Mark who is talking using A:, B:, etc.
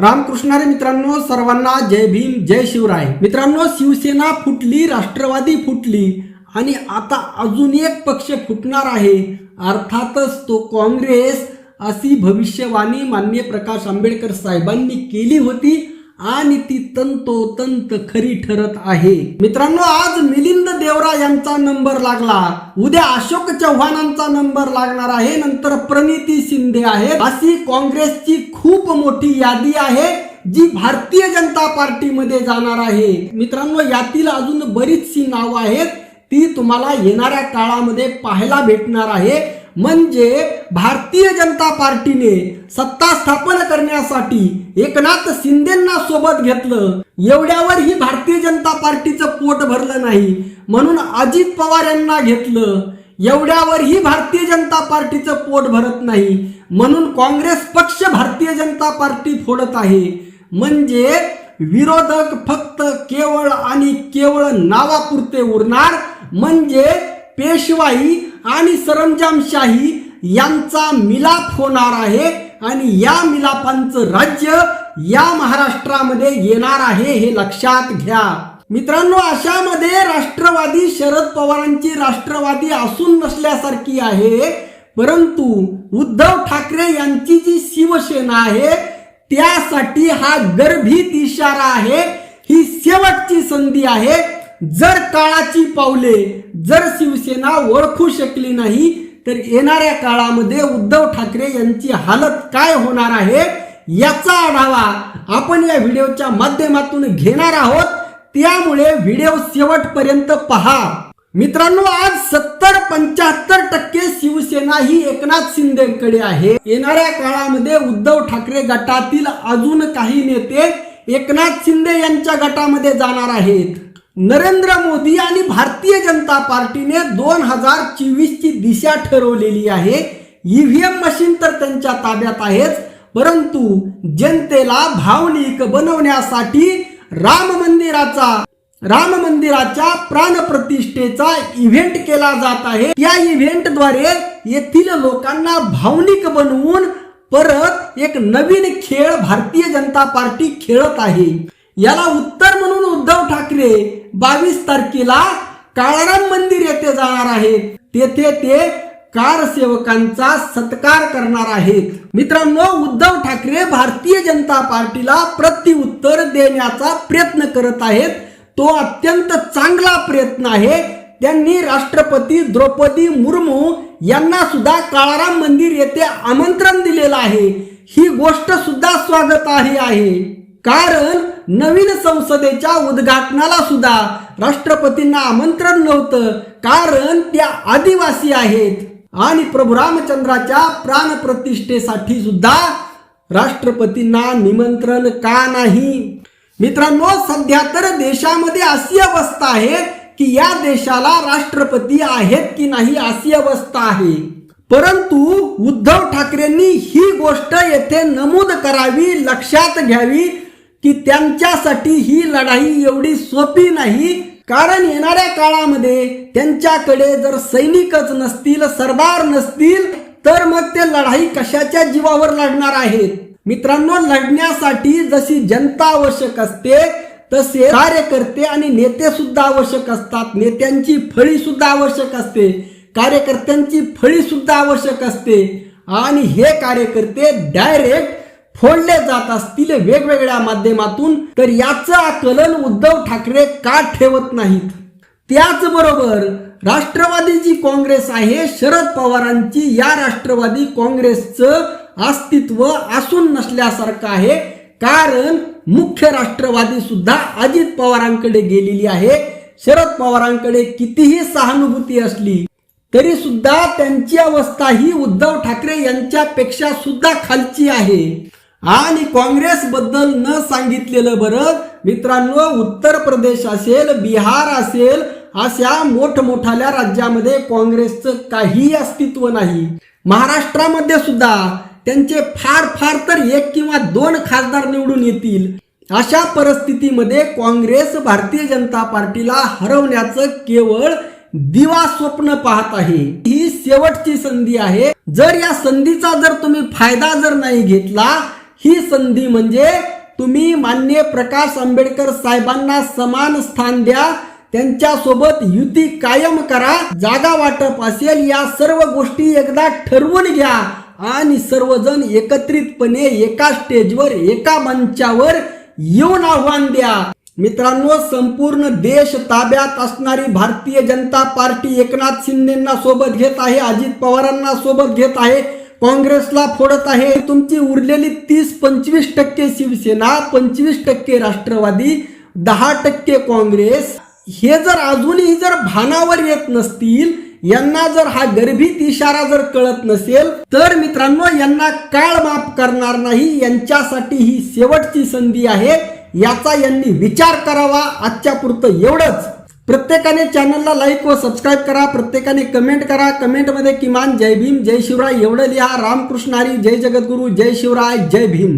A: रामकृष्णारे मित्रांनो सर्वांना जय भीम जय शिवराय. मित्रांनो शिवसेना फुटली राष्ट्रवादी फुटली आणि आता अजून एक पक्ष फुटणार आहे. अर्थातच तो काँग्रेस अशी भविष्यवाणी मान्य प्रकाश आंबेडकर साहेबांनी केली होती. आणि ती तंतोतंत खरी ठरत आहे. मित्रांनो आज मिलिंद देवरा यांचा नंबर लागला. उद्या अशोक चव्हाणांचा नंबर लागणार आहे. नंतर प्रणिती शिंदे आहे अशी काँग्रेसची खूप मोठी यादी आहे जी भारतीय जनता पार्टीमध्ये जाणार आहे. मित्रांनो यातील अजून बरीचशी नावं आहेत. ती तुम्हाला येणाऱ्या काळामध्ये पाहायला भेटणार आहे. म्हणजे भारतीय जनता पार्टीने सत्ता स्थापन करण्यासाठी एकनाथ शिंदेना सोबत घेतलं. एवढ्यावर ही भारतीय जनता पार्टीचं पोट भरलं नाही. म्हणून अजित पवार यांना घेतलं. एवढ्यावर ही भारतीय जनता पार्टीचं पोट भरत नाही. म्हणून काँग्रेस पक्ष भारतीय जनता पार्टी फोडत आहे. म्हणजे विरोधक फक्त केवळ आणि केवळ नावापुरते उरणार. म्हणजे पेशवाई आणि सरंजामशाही यांचा मिलाप होणार आहे आणि या मिलापांचं राज्य या महाराष्ट्रामध्ये येणार आहे हे लक्षात घ्या. मित्रांनो अशामध्ये राष्ट्रवादी शरद पवारांची राष्ट्रवादी असून नसल्यासारखी आहे परंतु उद्धव ठाकरे यांची जी शिवसेना आहे त्यासाठी हा गर्भित इशारा आहे. ही शेवटची संधी आहे. जर काळाची पावले जर शिवसेना ओळखू शकली नाही तर येणाऱ्या काळामध्ये उद्धव ठाकरे यांची हालत काय होणार आहे याचा आढावा आपण या व्हिडिओच्या माध्यमातून घेणार आहोत. त्यामुळे व्हिडिओ शेवटपर्यंत पहा. मित्रांनो आज सत्तर पंच्याहत्तर टक्के शिवसेना ही एकनाथ शिंदेकडे आहे. येणाऱ्या काळामध्ये उद्धव ठाकरे गटातील अजून काही नेते एकनाथ शिंदे यांच्या गटामध्ये जाणार आहेत. नरेंद्र मोदी आणि भारतीय जनता पार्टीने दोन हजार चोवीस ची दिशा ठरवलेली आहे. ईव्हीएम मशीन तर त्यांच्या ताब्यात आहेच परंतु जनतेला भावनिक बनवण्यासाठी राम मंदिराचा राम मंदिराच्या प्राणप्रतिष्ठेचा इव्हेंट केला जात आहे. या इव्हेंटद्वारे येथील लोकांना भावनिक बनवून परत एक नवीन खेळ भारतीय जनता पार्टी खेळत आहे. याला उत्तर म्हणून उद्धव ठाकरे बावीस तारखेला काळाराम मंदिर येथे जाणार आहेत. तेथे ते कार सेवकांचा सत्कार करणार आहेत. मित्रांनो उद्धव ठाकरे भारतीय जनता पार्टीला प्रत्युत्तर देण्याचा प्रयत्न करत आहेत. तो अत्यंत चांगला प्रयत्न आहे. त्यांनी राष्ट्रपती द्रौपदी मुर्मू यांना सुद्धा काळाराम मंदिर येथे आमंत्रण दिलेलं आहे. ही गोष्ट सुद्धा स्वागतार्ह आहे. कारण नवीन संसदेच्या उद्घाटनाला सुद्धा राष्ट्रपतींना आमंत्रण नव्हतं कारण त्या आदिवासी आहेत. आणि प्रभू रामचंद्राच्या प्राणप्रतिष्ठेसाठी सुद्धा राष्ट्रपतींना निमंत्रण का नाही? मित्रांनो सध्या तर देशामध्ये अशी अवस्था आहे की या देशाला राष्ट्रपती आहेत की नाही अशी अवस्था आहे. परंतु उद्धव ठाकरेंनी ही गोष्ट येथे नमूद करावी लक्षात घ्यावी की त्यांच्यासाठी ही लढाई एवढी सोपी नाही. कारण येणाऱ्या काळामध्ये त्यांच्याकडे जर सैनिकच नसतील सरदार नसतील तर मग ते लढाई कशाच्या जीवावर लढणार आहेत? मित्रांनो लढण्यासाठी जशी जनता आवश्यक असते तसे कार्यकर्ते आणि नेते सुद्धा आवश्यक असतात. नेत्यांची फळी सुद्धा आवश्यक असते. कार्यकर्त्यांची फळी सुद्धा आवश्यक असते. आणि हे कार्यकर्ते डायरेक्ट फोडले जात असतील वेगवेगळ्या माध्यमातून तर याचं आकलन उद्धव ठाकरे का ठेवत नाहीत? त्याचबरोबर राष्ट्रवादी जी काँग्रेस आहे शरद पवारांची या राष्ट्रवादी काँग्रेसचं अस्तित्व असून नसल्यासारखं आहे. कारण मुख्य राष्ट्रवादी सुद्धा अजित पवारांकडे गेलेली आहे. शरद पवारांकडे कितीही सहानुभूती असली तरी सुद्धा त्यांची अवस्था ही उद्धव ठाकरे यांच्यापेक्षा सुद्धा खालची आहे. आणि काँग्रेस बद्दल न सांगितलेलं बरं. मित्रांनो उत्तर प्रदेश असेल बिहार असेल अशा मोठमोठाल्या राज्यामध्ये काँग्रेसचं काही अस्तित्व नाही. महाराष्ट्रामध्ये सुद्धा त्यांचे फार फार तर एक किंवा दोन खासदार निवडून येतील. अशा परिस्थितीमध्ये काँग्रेस भारतीय जनता पार्टीला हरवण्याचं केवळ दिवा स्वप्न पाहत आहे. ही शेवटची संधी आहे. जर या संधीचा जर तुम्ही फायदा जर नाही घेतला ही संधी म्हणजे तुम्ही मान्य प्रकाश आंबेडकर साहेबांना समान स्थान द्या त्यांच्यासोबत युती कायम करा जागा वाटप असेल या सर्व गोष्टी एकदा ठरवून घ्या आणि सर्वजण एकत्रितपणे एका स्टेजवर एका मंचावर येऊन आव्हान द्या. मित्रांनो संपूर्ण देश ताब्यात असणारी भारतीय जनता पार्टी एकनाथ शिंदेना सोबत घेत आहे अजित पवारांना सोबत घेत आहे काँग्रेसला फोडत आहे. तुमची उरलेली तीस पंचवीस टक्के शिवसेना पंचवीस टक्के राष्ट्रवादी दहा टक्के काँग्रेस. हे जर अजूनही जर भानावर येत नसतील यांना जर हा गर्भित इशारा जर कळत नसेल तर मित्रांनो यांना काळ माफ करणार नाही. यांच्यासाठी ही शेवटची संधी आहे. याचा यांनी विचार करावा. आजच्या पुरतं एवढंच. प्रत्येकाने चॅनलला लाईक व सबस्क्राईब करा प्रत्येकाने कमेंट करा. कमेंटमध्ये किमान जय भीम जय शिवराय एवढं लिहा. रामकृष्ण हरी जय जगद्गुरू जय शिवराय जय भीम.